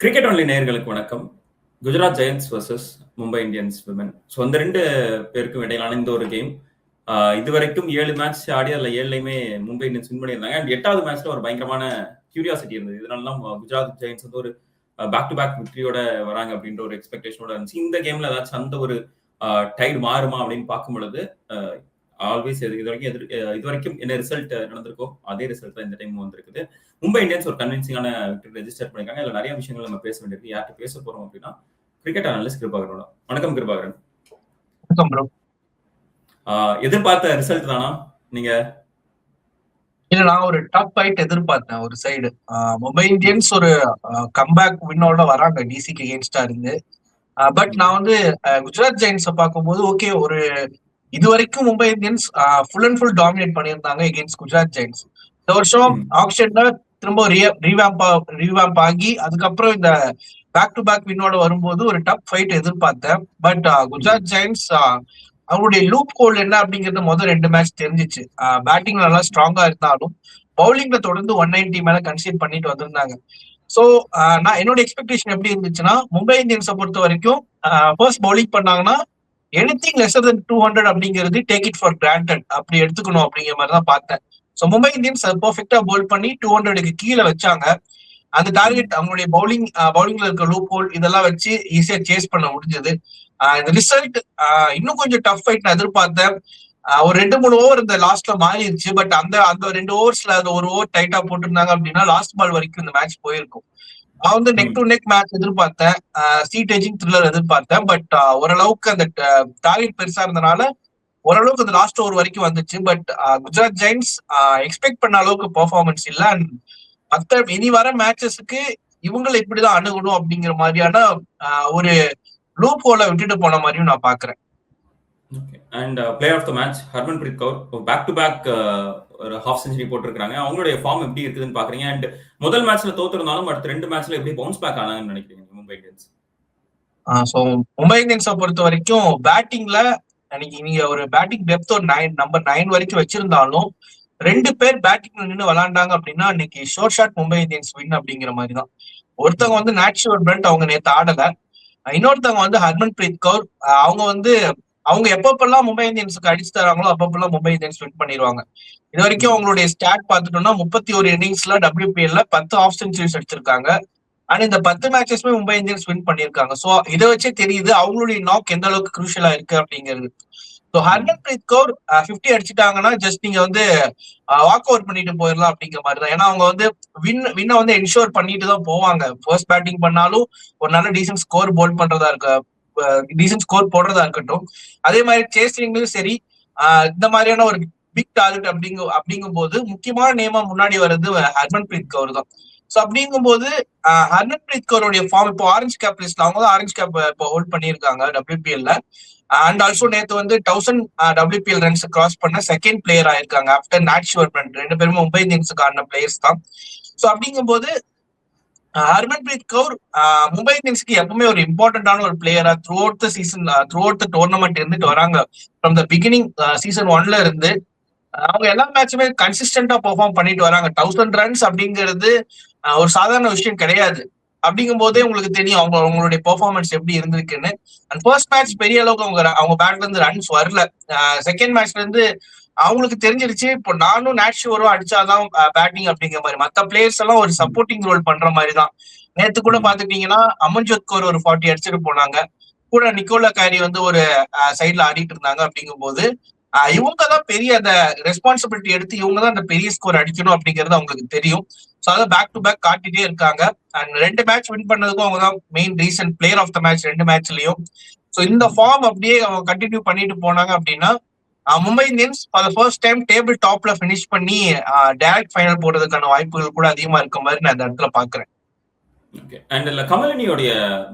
Cricket only நேயர்களுக்கு வணக்கம். Gujarat giants versus Mumbai Indians women so அந்த ரெண்டு பேருக்கும் இடையிலான இந்த ஒரு கேம் இது வரைக்கும் ஏழு மேட்ச் ஆடி அதில் ஏழுலையுமே மும்பை இந்தியன்ஸ் வின் பண்ணியிருந்தாங்க. அண்ட் எட்டாவது மேட்ச்ல ஒரு பயங்கரமான கியூரியாசிட்டி இருந்தது. இதனாலலாம் குஜராத் ஜெயின்ஸ் வந்து ஒரு பேக் டு பேக் விக்டரியோட வராங்க அப்படின்ற ஒரு எக்ஸ்பெக்டேஷனோட இருந்துச்சு. இந்த கேம்ல ஏதாச்சும் அந்த ஒரு டைடு மாறுமா அப்படின்னு பார்க்கும் பொழுது ஆல்வேஸ் இது வரைக்கும் எதிர் இது வரைக்கும் என்ன ரிசல்ட் நடந்திருக்கோ அதே ரிசல்ட் தான் இந்த டைம் வந்திருக்குது. மும்பை இந்தியன்ஸ் ஒரு கன்வின்சிங்கான விக்டரி ரெஜிஸ்டர் பண்ணிருக்காங்க. இதுல நிறைய விஷயங்கள் நம்ம பேச வேண்டியிருக்கு. யார்கிட்ட பேச போறோம் அப்படின்னா கிரிக்கெட் அனாலிஸ்ட் கிருபாகரோட. வணக்கம் கிருபாகரன். வணக்கம் ப்ரோ எதிர்பார்த்த ரிசல்ட் தானா நீங்க? இல்ல நான் ஒரு டாப் ஃபைட் எதிர்பார்த்தேன் ஒரு சைடு மும்பை இந்தியன்ஸ் ஒரு கம்பேக் வின்னோட வராங்க டிசிக்கு அகேன்ஸ்டா இருந்து. பட் நான் வந்து குஜராத் ஜெயின்ஸ பார்க்கும்போது ஓகே ஒரு இது வரைக்கும் Mumbai Indians full and full dominate பண்ணியிருந்தாங்க எகேன்ஸ்ட் குஜராத் ஜெயின்ஸ் இந்த வருஷம் ஆப்ஷன்ல திரும்ப ரீவேம்ப் ரீவேம்ப் ஆகி அதுக்கப்புறம் இந்த பேக் டு பேக் வின்னோட வரும்போது ஒரு டப் ஃபைட் எதிர்பார்த்தேன். பட் குஜராத் ஜெயின்ஸ் அவங்களுடைய லூப் கோல் என்ன அப்படிங்கறது முதல் ரெண்டு மேட்ச் தெரிஞ்சிச்சு. பேட்டிங் நல்லா ஸ்ட்ராங்கா இருந்தாலும் பவுலிங்ல தொடர்ந்து ஒன் நைன்டி மேல கன்சீட் பண்ணிட்டு வந்திருந்தாங்க. சோ நான் என்னோட எக்ஸ்பெக்டேஷன் எப்படி இருந்துச்சுன்னா மும்பை இந்தியன்ஸை பொறுத்த வரைக்கும் ஃபர்ஸ்ட் பவுலிங் பண்ணாங்கன்னா anything lesser than two hundred அப்படிங்கிறது டேக் இட் ஃபார் கிராண்டட் அப்படி எடுத்துக்கணும் அப்படிங்கிற மாதிரி தான் பார்த்தேன் ஸோ மும்பை இந்தியன்ஸ் பெர்ஃபெக்டா பவுல் பண்ணி டூ ஹண்ட்ரடுக்கு கீழே வச்சாங்க. அந்த டார்கெட் அவங்களுடைய பவுலிங் பவுலிங்ல இருக்க லூப் ஹோல் இதெல்லாம் வச்சு ஈஸியா சேஸ் பண்ண முடிஞ்சது. இந்த ரிசல்ட் இன்னும் கொஞ்சம் டஃப் ஃபைட் நான் எதிர்பார்த்தேன். ஒரு ரெண்டு மூணு ஓவர் இந்த லாஸ்ட்ல மாறிடுச்சு. பட் அந்த அந்த ரெண்டு ஓவர்ஸ்ல அந்த ஒரு ஓவர் டைட்டா போட்டிருந்தாங்க அப்படின்னா லாஸ்ட் பால் வரைக்கும் இந்த மேட்ச் போயிருக்கும். நான் வந்து நெக் டு நெக் மேட்ச் எதிர்பார்த்தேன். சீட் ஏஜிங் த்ரில்லர் எதிர்பார்த்தேன். பட் ஓரளவுக்கு அந்த டார்கெட் பெருசா இருந்தனால ஓரளவுக்கு அந்த லாஸ்ட் ஓவர் வரைக்கும் வந்துச்சு. பட் குஜராத் ஜெயின்ஸ் எக்ஸ்பெக்ட் பண்ண அளவுக்கு பெர்ஃபார்மன்ஸ் இல்ல. அண்ட் மத்த இனி வர மேட்சஸ்க்கு இவங்களை இப்படிதான் அணுகணும் அப்படிங்கிற மாதிரியான ஒரு லூப் ஹோல விட்டுட்டு போன மாதிரியும் நான் பாக்குறேன். And player of the match Harmanpreet Kaur. Back to back ஒரு ஹாஃப் செஞ்சுரி போட்டிருக்காங்க அவங்களுடைய ஃபார்ம் எப்படி இருக்குதுன்னு பாக்குறீங்க. அண்ட் முதல் மேட்ச்ல தோத்துருந்தாலும் அடுத்த ரெண்டு மேட்ச்ல எப்படி பவுன்ஸ் பேக் ஆனாங்கன்னு நினைக்கிறீங்க மும்பை இந்தியன்ஸ்? ஸோ மும்பை இந்தியன்ஸை பொறுத்த வரைக்கும் பேட்டிங்ல அன்னைக்கு நீங்க ஒரு பேட்டிங் டெப்த் ஒரு நைன் நம்பர் நைன் வரைக்கும் வச்சிருந்தாலும் ரெண்டு பேர் பேட்டிங்ல நின்று விளாண்டாங்க அப்படின்னா இன்னைக்கு sure shot Mumbai Indians win அப்படிங்கிற மாதிரி தான் ஒருத்தவங்க வந்து நேச்சுரல் பிரண்ட் அவங்க நேற்று ஆடல. இன்னொருத்தவங்க வந்து ஹர்மன் பிரீத் கவுர் அவங்க வந்து அவங்க எப்பப்பெல்லாம் மும்பை இந்தியன்ஸுக்கு அடிச்சு தராங்களோ அப்பப்பெல்லாம் மும்பை இந்தியன்ஸ் வின் பண்ணிடுவாங்க இது வரைக்கும் அவங்களுடைய ஸ்டாட் பார்த்துட்டோம்னா முப்பத்தி ஒரு இன்னிங்ஸ்ல டபிள்யூபிஎல்ல பத்து ஆஃப் சென்ச்சுரிஸ் அடிச்சிருக்காங்க. அண்ட் இந்த பத்து மேட்சஸ்மே மும்பை இந்தியன்ஸ் வின் பண்ணிருக்காங்க. ஸோ இதை வச்சே தெரியுது அவங்களுடைய நாக் எந்த அளவுக்கு குரூஷியலா இருக்கு அப்படிங்கிறது. ஸோ ஹர்மன்பிரீத் கவுர் ஃபிஃப்டி அடிச்சுட்டாங்கன்னா ஜஸ்ட் நீங்க வந்து வாக் ஓவர் பண்ணிட்டு போயிடலாம் அப்படிங்கிற மாதிரி தான். ஏன்னா அவங்க வந்து வின் வின்னை வந்து என்ஷோர் பண்ணிட்டு தான் போவாங்க. ஃபர்ஸ்ட் பேட்டிங் பண்ணாலும் ஒரு நல்ல டீசென்ட் ஸ்கோர் போல் பண்றதா இருக்க டீசன்ட் ஸ்கோர் போடுறதா இருக்கட்டும். அதே மாதிரி சேசிங்லயும் சரி இந்த மாதிரியான ஒரு பிக் டார்கெட் அப்படிங்க அப்படிங்கும் போது முக்கியமான நேமா முன்னாடி வர்றது ஹர்மன் பிரீத் கவர் தான். ஸோ அப்படிங்கும் போது ஹர்மன் பிரீத் கவருடைய ஃபார்ம் இப்போ ஆரஞ்சு கேப் லிஸ்ட்ல அவங்க தான் ஆரஞ்சு கேப் இப்போ ஹோல்ட் பண்ணியிருக்காங்க டபிள்யூபிஎல்ல அண்ட் ஆல்சோ நேத்து வந்து தௌசண்ட் டபிள்யூபிஎல் ரன்ஸ் கிராஸ் பண்ண செகண்ட் பிளேயர் ஆயிருக்காங்க ஆஃப்டர் நாட் ஷுவர் ரெண்டு பேருமே மும்பை இந்தியன்ஸுக்கு ஆடின பிளேயர்ஸ் தான். ஸோ அப்படிங்கும் போது ஹர்மன்பிரீத் கவுர் மும்பை இந்தியன்ஸ்க்கு எப்பவுமே ஒரு இம்பார்ட்டன்டான ஒரு பிளேயரா throughout the season throughout the tournament இருந்துட்டு வராங்க. ஃப்ரம் த பிகினிங் சீசன் ஒன்ல இருந்து அவங்க எல்லா மேட்சுமே கன்சிஸ்டன்டா பெர்ஃபார்ம் பண்ணிட்டு வராங்க. தௌசண்ட் ரன்ஸ் அப்படிங்கிறது ஒரு சாதாரண விஷயம் கிடையாது. அப்படிங்கும் போதே உங்களுக்கு தெரியும் அவங்க அவங்களுடைய பெர்ஃபார்மன்ஸ் எப்படி இருந்திருக்குன்னு. அண்ட் ஃபர்ஸ்ட் மேட்ச் பெரிய அளவுக்கு அவங்க அவங்க பேட்ல இருந்து ரன்ஸ் வரல. செகண்ட் மேட்ச்ல இருந்து அவங்களுக்கு தெரிஞ்சிருச்சு. இப்போ நானும் நேச்சுவரும் அடிச்சாதான் பேட்டிங் அப்படிங்கிற மாதிரி. மத்த பிளேயர்ஸ் எல்லாம் ஒரு சப்போர்ட்டிங் ரோல் பண்ற மாதிரி தான் நேத்து கூட பாத்துட்டீங்கன்னா அமன்ஜோத் கௌர் ஒரு ஃபார்ட்டி அடிச்சுட்டு போனாங்க. கூட நிக்கோலா கேரி வந்து ஒரு சைட்ல ஆடிட்டு இருந்தாங்க அப்படிங்கும் போது இவங்க தான் பெரிய அந்த ரெஸ்பான்சிபிலிட்டி எடுத்து இவங்க தான் அந்த பெரிய ஸ்கோர் அடிக்கணும் அப்படிங்கிறது அவங்களுக்கு தெரியும். ஸோ அதை பேக் டு பேக் காட்டிட்டே இருக்காங்க. அண்ட் ரெண்டு மேட்ச் வின் பண்ணதுக்கும் அவங்க தான் main reason player of the match ரெண்டு மேட்ச்லயும் ஸோ இந்த ஃபார்ம் அப்படியே அவங்க கண்டினியூ பண்ணிட்டு போனாங்க அப்படின்னா Mumbai Indians for first time table டாப்ல பினிஷ் பண்ணி டைரக்ட் ஃபைனல் போடுறதுக்கான வாய்ப்புகள் கூட அதிகமா இருக்க மாதிரி நான் இந்த இடத்துல பாக்குறேன். ஓகே அண்ட் இல்ல கமலினியோடைய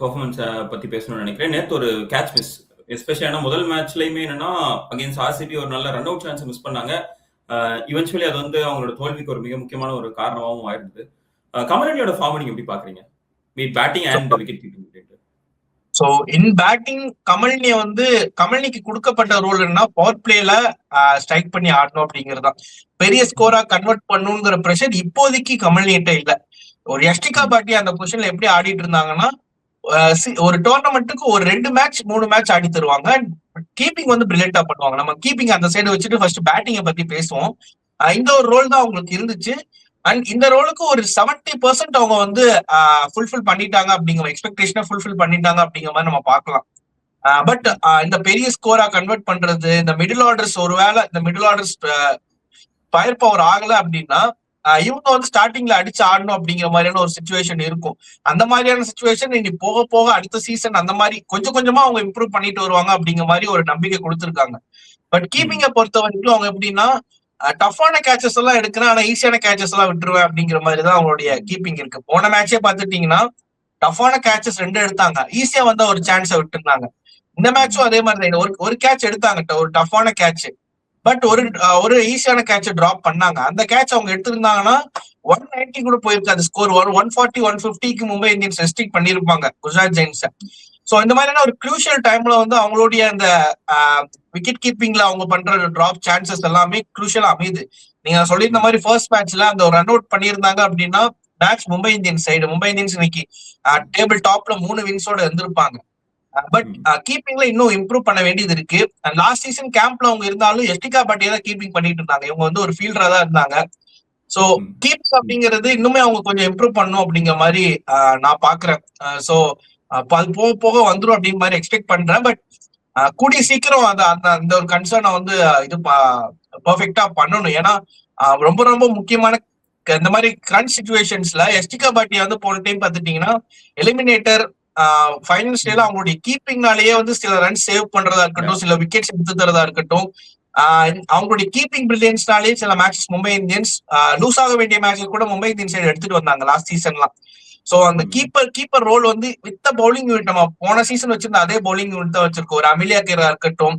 பெர்ஃபார்மன்ஸ் பத்தி பேசணும்னு நினைக்கிறேன். நேத்து ஒரு கேட்ச் மிஸ் எஸ்பெஷலி முதல் மேட்ச்லயுமே என்னன்னா அகேன்ஸ்ட் ஆர்சிபி ஒரு நல்ல ரன் அவுட் சான்ஸ் மிஸ் பண்ணாங்க இவென்ச்சுவலி அது வந்து அவங்களோட தோல்விக்கு ஒரு மிக முக்கியமான ஒரு காரணமாகவும் ஆயிருந்தது. கமலினியோட ஃபார்ம் நீங்க எப்படி பாக்குறீங்க? Meet batting and wicket keeping so in batting கமல்னிய வந்து கமல்னிக்கு கொடுக்கப்பட்ட ரோல் என்ன பவர் பிளேல ஸ்ட்ரைக் பண்ணி ஆடணும் அப்படிங்கறதுதான் பெரிய ஸ்கோரா கன்வெர்ட் பண்ணுங்கிற ப்ரெஷர் இப்போதைக்கு கமல்னிட்ட இல்ல. ஒரு யஷ்டிகா பாட்டி அந்த பொசிஷன்ல எப்படி ஆடிட்டு இருந்தாங்கன்னா ஒரு டோர்னமெண்ட்டுக்கு ஒரு ரெண்டு மேட்ச் மூணு மேட்ச் ஆடி தருவாங்க. கீப்பிங் வந்து பிரில்லியண்டா பண்ணுவாங்க. நம்ம கீப்பிங் அந்த சைடு வச்சுட்டு ஃபர்ஸ்ட் பேட்டிங்கை பத்தி பேசுவோம். இந்த ஒரு ரோல் தான் அவங்களுக்கு இருந்துச்சு. அண்ட் இந்த ரோலுக்கு ஒரு 70% பர்சன்ட் அவங்க வந்து ஃபுல்ஃபில் பண்ணிட்டாங்க அப்படிங்கிற எக்ஸ்பெக்டேஷனை ஃபுல்ஃபில் பண்ணிட்டாங்க அப்படிங்கிற மாதிரி நம்ம பார்க்கலாம். பட் இந்த பெரிய ஸ்கோரா கன்வெர்ட் பண்றது இந்த மிடில் ஆர்டர்ஸ் ஒருவேளை இந்த மிடில் ஆர்டர்ஸ் ஃபயர் பவர் ஆகல அப்படின்னா இவங்க வந்து ஸ்டார்டிங்ல அடிச்சு ஆடணும் அப்படிங்கிற மாதிரியான ஒரு சுச்சுவேஷன் இருக்கும். அந்த மாதிரியான சுச்சுவேஷன் இனி போக போக அடுத்த சீசன் அந்த மாதிரி கொஞ்சம் கொஞ்சமா அவங்க இம்ப்ரூவ் பண்ணிட்டு வருவாங்க அப்படிங்கிற மாதிரி ஒரு நம்பிக்கை கொடுத்துருக்காங்க. பட் கீப்பிங்கை பொறுத்த வரைக்கும் அவங்க எப்படின்னா டஃப்பான கேச்சஸ் எல்லாம் எடுக்கிறேன். ஆனா ஈஸியான கேச்சஸ் எல்லாம் விட்டுருவேன் அப்படிங்கிற மாதிரி தான் அவங்களுடைய கீப்பிங் இருக்கு. போன மேட்சே பாத்துட்டீங்கன்னா டஃப்பான கேச்சஸ் ரெண்டு எடுத்தாங்க. ஈஸியா வந்த ஒரு சான்ஸை விட்டுருந்தாங்க. இந்த மேட்சும் அதே மாதிரி தான் ஒரு ஒரு கேட்ச் எடுத்தாங்க. ஒரு டஃப்பான கேட்ச் பட் ஒரு ஒரு ஈஸியான கேட்சை டிராப் பண்ணாங்க. அந்த கேட்ச் அவங்க எடுத்திருந்தாங்கன்னா ஒன் நைன்டி கூட போயிருக்காது ஸ்கோர் ஒரு ஒன் ஃபார்ட்டி ஒன் பிப்டிக்கு மும்பை இந்தியன்ஸ் ரெஸ்ட்ரிக் பண்ணிருப்பாங்க குஜராத் ஜெயின்ஸ் சோ இந்த மாதிரியான ஒரு க்ரூஷியல் டைம்ல வந்து அவங்களுடைய அந்த விக்கெட் கீப்பிங்ல அவங்க பண்ற டிராப் சான்சஸ் எல்லாமே க்ரூஷியலா அமையுது. நீங்க சொல்லியிருந்த மாதிரி ஃபர்ஸ்ட் மேட்ச்ல அந்த ரன் அவுட் பண்ணியிருந்தாங்க அப்படின்னா match Mumbai Indians side Mumbai Indians இன்னைக்கு டேபிள் டாப்ல மூணு வின்ஸோட இருந்திருப்பாங்க. பட் கீப்பிங்ல இன்னும் இம்ப்ரூவ் பண்ண வேண்டியது இருக்கு. லாஸ்ட் சீசன் கேம்ப்ல அவங்க இருந்தாலும் எஸ்டிகா பாட்டியா தான் கீப்பிங் பண்ணிட்டு இருந்தாங்க. இவங்க வந்து ஒரு ஃபீல்டரா தான் இருந்தாங்க. சோ. கீப்ஸ் அப்படிங்கிறது இன்னுமே அவங்க கொஞ்சம் இம்ப்ரூவ் பண்ணும் அப்படிங்கிற மாதிரி நான் பாக்குறேன் சோ அது போக போக வந்துடும் அப்படிங்கிற மாதிரி எக்ஸ்பெக்ட் பண்றேன். பட் கூடிய சீக்கிரம் அந்த அந்த அந்த ஒரு கன்சர்னை வந்து இது பர்ஃபெக்டா பண்ணணும். ஏன்னா ரொம்ப ரொம்ப முக்கியமான இந்த மாதிரி கிரண்ட் சுச்சுவேஷன்ஸ்ல எஸ்டிகா பாட்டி வந்து போன டைம் பார்த்துட்டீங்கன்னா எலிமினேட்டர் ஃபைனல் அவங்களுடைய கீப்பிங்னாலேயே வந்து சில ரன் சேவ் பண்றதா இருக்கட்டும் சில விக்கெட்ஸ் எடுத்து தரதா இருக்கட்டும் ஆஹ் அவங்களுடைய கீப்பிங் பிரில்லியன்ஸ்னாலேயே சில மேட்சஸ் மும்பை இந்தியன்ஸ் லூஸ் ஆக வேண்டிய மேட்சஸ் கூட மும்பை இந்தியன்ஸ் சைடு எடுத்துட்டு வந்தாங்க லாஸ்ட் சீசன்லாம் சோ அந்த கீப்பர் கீப்பர் ரோல் வந்து வித்த பவுலிங் யூனிட் நம்ம போன சீசன் வச்சிருந்த அதே பவுலிங் யூனிட் தான் வச்சிருக்கோம். ஒரு அமிலியா கீரா இருக்கட்டும்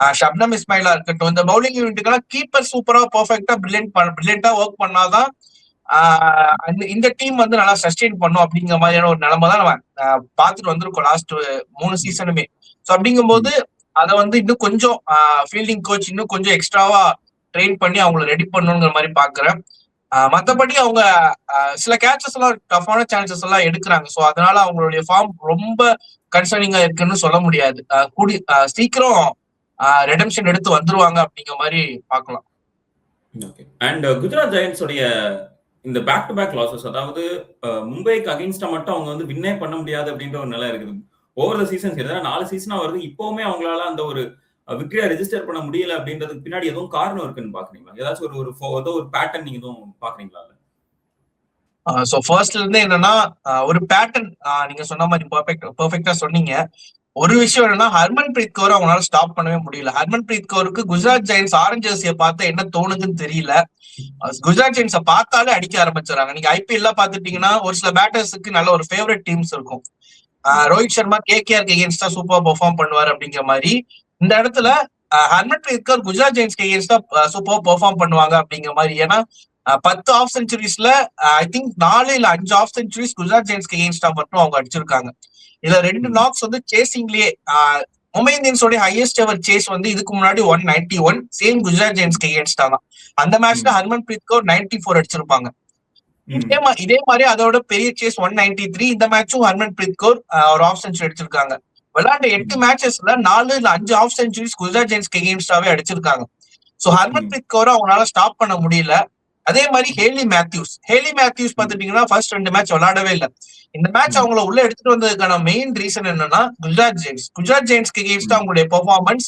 ஷப்னம் இஸ்மாயிலா இருக்கட்டும் இந்த பவுலிங் யூனிட்டுக்கெல்லாம் கீப்பர் சூப்பரா பர்ஃபெக்டா பிரில்லியன்ட் பிரில்லியண்டா ஒர்க் பண்ணாதான் அந்த- இந்த டீம் வந்து நல்லா சஸ்டெயின் பண்ணும் அப்படிங்கிற மாதிரியான ஒரு நிலைமை தான் நம்ம பார்த்துட்டு வந்திருக்கோம் லாஸ்ட் மூணு சீசனுமே ஸோ அப்படிங்கும்போது அதை வந்து இன்னும் கொஞ்சம் ஃபீல்டிங் கோச் இன்னும் கொஞ்சம் எக்ஸ்ட்ராவா ட்ரெயின் பண்ணி அவங்கள ரெடி பண்ணணுங்கிற மாதிரி பாக்குறேன் மத்தபடி அவங்க சில கேச்சஸ் எல்லாம் டஃப்பான சான்சஸ் எல்லாம் எடுக்கிறாங்க. ஸோ அதனால அவங்களுடைய ஃபார்ம் ரொம்ப கன்சர்னிங்கா இருக்குன்னு சொல்ல முடியாது. கூடி சீக்கிரம் ரெடம்ஷன் எடுத்து வந்துருவாங்க அப்படிங்கிற மாதிரி பார்க்கலாம். அண்ட் uh, குஜராத் ஜெயின்ஸ் உடைய இந்த பேக் டு பேக் லாசஸ் அதாவது மும்பைக்கு அகைன்ஸ்டா மட்டும் அவங்க வந்து வின்னே பண்ண முடியாது அப்படின்ற ஒரு நிலை இருக்குது. ஓவர் த சீசன்ஸ் எதாவது நாலு சீசனா வருது. இப்பவுமே அவங்களால அந்த ஒரு விக்ரியா ரெஜிஸ்டர் பண்ண முடியல அப்படின்றதுக்கு பின்னாடி எதுவும் காரணம் இருக்குன்னு பாக்குறீங்களா? ஏதாச்சும் ஒரு ஒரு ஏதோ ஒரு பேட்டர்ன் நீங்க எதுவும் பாக்குறீங்களா சோ ஃபர்ஸ்ட்ல இருந்து என்னன்னா ஒரு பேட்டர்ன் நீங்க சொன்ன மாதிரி பர்ஃபெக்ட் பர்ஃபெக்டா சொன்னீங்க. ஒரு விஷயம் என்னன்னா ஹர்மன் பிரீத் கவர் அவங்களால ஸ்டாப் பண்ணவே முடியல. ஹர்மன் பிரீத் கவருக்கு குஜராத் ஜெயின்ஸ் ஆரஞ்ச் ஜெர்சியை பார்த்தா என்ன தோணுதுன்னு தெரியல. குஜராத் ஜெயின்ஸை பார்த்தாலே அடிக்க ஆரம்பிச்சிடறாங்க. நீங்க ஐபிஎல் பாத்துட்டீங்கன்னா ஒரு சில பேட்டர்ஸுக்கு நல்ல ஒரு ஃபேவரட் டீம்ஸ் இருக்கும். ரோஹித் சர்மா கேகேஆர் எகேன்ஸ்டா சூப்பரா பெர்ஃபார்ம் பண்ணுவார் அப்படிங்கிற மாதிரி. இந்த இடத்துல ஹர்மன் பிரீத் கௌர் குஜராத் ஜெயின்ஸ் எகேன்ஸ்டா சூப்பர் பெர்ஃபார்ம் பண்ணுவாங்க அப்படிங்கிற மாதிரி. ஏன்னா பத்து ஆஃப் செஞ்சுரிஸ்ல ஐ திங்க் நாலு இல்ல அஞ்சு ஆஃப் செஞ்சுரிஸ் குஜராத் ஜெயின்ஸ்க்கு எகேன்ஸ்டா மட்டும் அவங்க அடிச்சிருக்காங்க. இதுல ரெண்டு நாக்ஸ் வந்து சேசிங்லயே மும்பை இந்தியன்ஸோட ஹையஸ்ட் எவர் சேஸ் வந்து இதுக்கு முன்னாடி one ninety one same Gujarat ஜெயின்ஸ்க்கு எகேன்ஸ்டா தான் அந்த மேட்ச்ல Harman breath Kaur ninety four அடிச்சிருப்பாங்க. இதே மாதிரி அதோட பெரிய சேஸ் ஒன் நைன்டி த்ரீ இந்த மேட்சும் ஹர்மன் பிரீத் கௌர் ஆஹ், ஒரு ஆஃப் செஞ்சுரி அடிச்சிருக்காங்க. விளையாண்ட எட்டு மேட்சஸ்ல நாலு இல்ல அஞ்சு ஆஃப் செஞ்சுரிஸ் குஜராத் ஜெயின்ஸ்க்கு எகேன்ஸ்டாவே அடிச்சிருக்காங்க. சோ ஹர்மன் ம். பிரீத் அவங்களால ஸ்டாப் பண்ண முடியல. அதே மாதிரி ஹேலி மேத்யூஸ். ஹேலி மேத்யூஸ் பாத்துட்டீங்கன்னா ஃபர்ஸ்ட் ரெண்டு மேட்ச் விளையாடவே இல்ல. இந்த மேட்ச் அவங்கள உள்ள எடுத்துட்டு வந்ததுக்கான மெயின் ரீசன் என்னன்னா குஜராத் ஜெயின்ஸ். குஜராத் ஜெயின்ஸ்க்கு எகேன்ஸ்டா அவங்களுடைய பெர்ஃபார்மன்ஸ்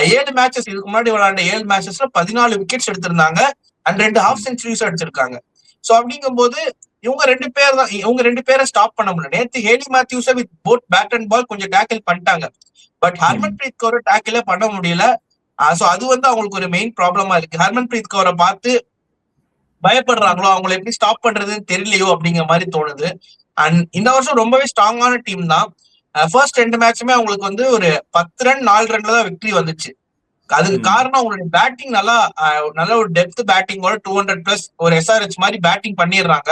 ஏழு மேட்சஸ் இதுக்கு முன்னாடி விளையாண்ட ஏழு மேட்சஸ்ல பதினாலு விக்கெட்ஸ் எடுத்திருந்தாங்க. அண்ட் ரெண்டு ஹாஃப் செஞ்சுரிஸ் அடிச்சிருக்காங்க. சோ அப்படிங்கும்போது இவங்க ரெண்டு பேர் தான் இவங்க ரெண்டு பேரை ஸ்டாப் பண்ண முடியல. நேத்து Hayley மேத்யூஸை with both bat and ball கொஞ்சம் டேக்கிள் பண்ணிட்டாங்க. பட் ஹர்மன் பிரீத் கௌரை டேக்கிளே பண்ண முடியல. சோ அது வந்து அவங்களுக்கு ஒரு மெயின் ப்ராப்ளமா இருக்கு. ஹர்மன் பிரீத் கௌரை பார்த்து பயப்படுறாங்களோ அவங்களை எப்படி ஸ்டாப் பண்றதுன்னு தெரியலையோ அப்படிங்கிற மாதிரி தோணுது. அண்ட் இந்த வருஷம் ரொம்பவே ஸ்ட்ராங்கான டீம் தான். ஃபர்ஸ்ட் ரெண்டு மேட்சுமே அவங்களுக்கு வந்து ஒரு பத்து ரன் நாலு ரன்ல தான் வெற்றி வந்துச்சு. அதுக்கு. காரணம் அவங்களுடைய பேட்டிங் நல்லா நல்ல ஒரு டெப்த் பேட்டிங்கோட டூ ஹண்ட்ரட் பிளஸ் ஒரு எஸ்ஆர்ஹெச் மாதிரி பேட்டிங் பண்ணிடுறாங்க.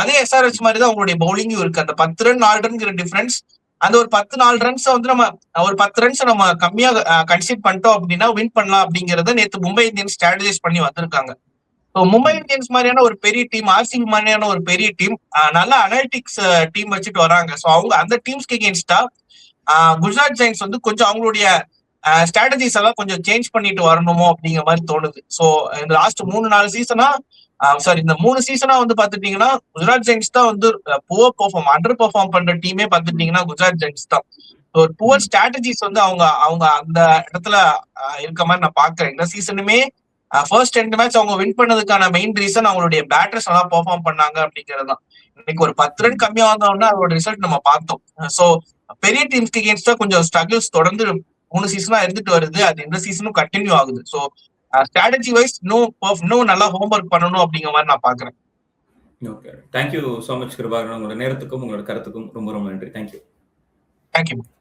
அதே எஸ்ஆர்ஹெச் மாதிரி தான் அவங்களுடைய பவுலிங்கும் இருக்கு. அந்த பத்து ரன் நாலு ரன்ங்கிற டிஃபரன்ஸ் அந்த ஒரு பத்து நாலு ரன்ஸ் வந்து நம்ம ஒரு பத்து ரன்ஸ் நம்ம கம்மியா கன்சிட் பண்ணிட்டோம் அப்படின்னா வின் பண்ணலாம் அப்படிங்கறத நேத்து மும்பை இந்தியன்ஸ் ஸ்ட்ராட்டஜைஸ் பண்ணி வந்திருக்காங்க. ஸோ மும்பை இந்தியன்ஸ் மாதிரியான ஒரு பெரிய டீம் ஆர்சிபி மாதிரியான ஒரு பெரிய டீம் நல்ல அனாலிட்டிக்ஸ் டீம் வச்சுட்டு வராங்க. ஸோ அவங்க அந்த டீம்ஸ்க்கு எகேன்ஸ்டா குஜராத் ஜெயின்ஸ் வந்து கொஞ்சம் அவங்களுடைய ஸ்ட்ராட்டஜிஸ் எல்லாம் கொஞ்சம் சேஞ்ச் பண்ணிட்டு வரணுமோ அப்படிங்கிற மாதிரி தோணுது. ஸோ இந்த லாஸ்ட் மூணு நாலு சீசனா சாரி இந்த மூணு சீசனா வந்து பாத்துட்டீங்கன்னா குஜராத் ஜெயின்ஸ் தான் வந்து புவர் பெர்ஃபார்ம் அண்டர் பெர்ஃபார்ம் பண்ற டீமே பாத்துட்டீங்கன்னா குஜராத் ஜெயின்ஸ் தான். ஒரு புவர் ஸ்ட்ராட்டஜிஸ் வந்து அவங்க அவங்க அந்த இடத்துல இருக்க மாதிரி நான் பாக்குறேன் இந்த சீசனுமே ஃபர்ஸ்ட் ரெண்டு மேட்ச் அவங்க வின் பண்ணதுக்கான மெயின் ரீசன் அவங்களுடைய பேட்டர்ஸ் நல்லா பெர்ஃபார்ம் பண்ணாங்க அப்படிங்கிறது தான். இன்னைக்கு ஒரு பத்து ரன் கம்மியா வந்தோம்னா அதோட ரிசல்ட் நம்ம பார்த்தோம். சோ பெரிய டீம்ஸ்க்கு எகேன்ஸ்டா கொஞ்சம் ஸ்ட்ரகிள்ஸ் தொடர்ந்து மூணு சீசனா இருந்துட்டு வருது. அது இந்த சீசனும் கண்டினியூ ஆகுது. ஸோ ஸ்ட்ராட்டஜி வைஸ் இன்னும் இன்னும் நல்லா ஹோம்ஒர்க் பண்ணணும் அப்படிங்கிற மாதிரி நான் பாக்குறேன். Okay thank you so much Kirubakaran. உங்களோட நேரத்துக்கும் உங்களோட கருத்துக்கும் ரொம்ப ரொம்ப நன்றி. Thank you thank you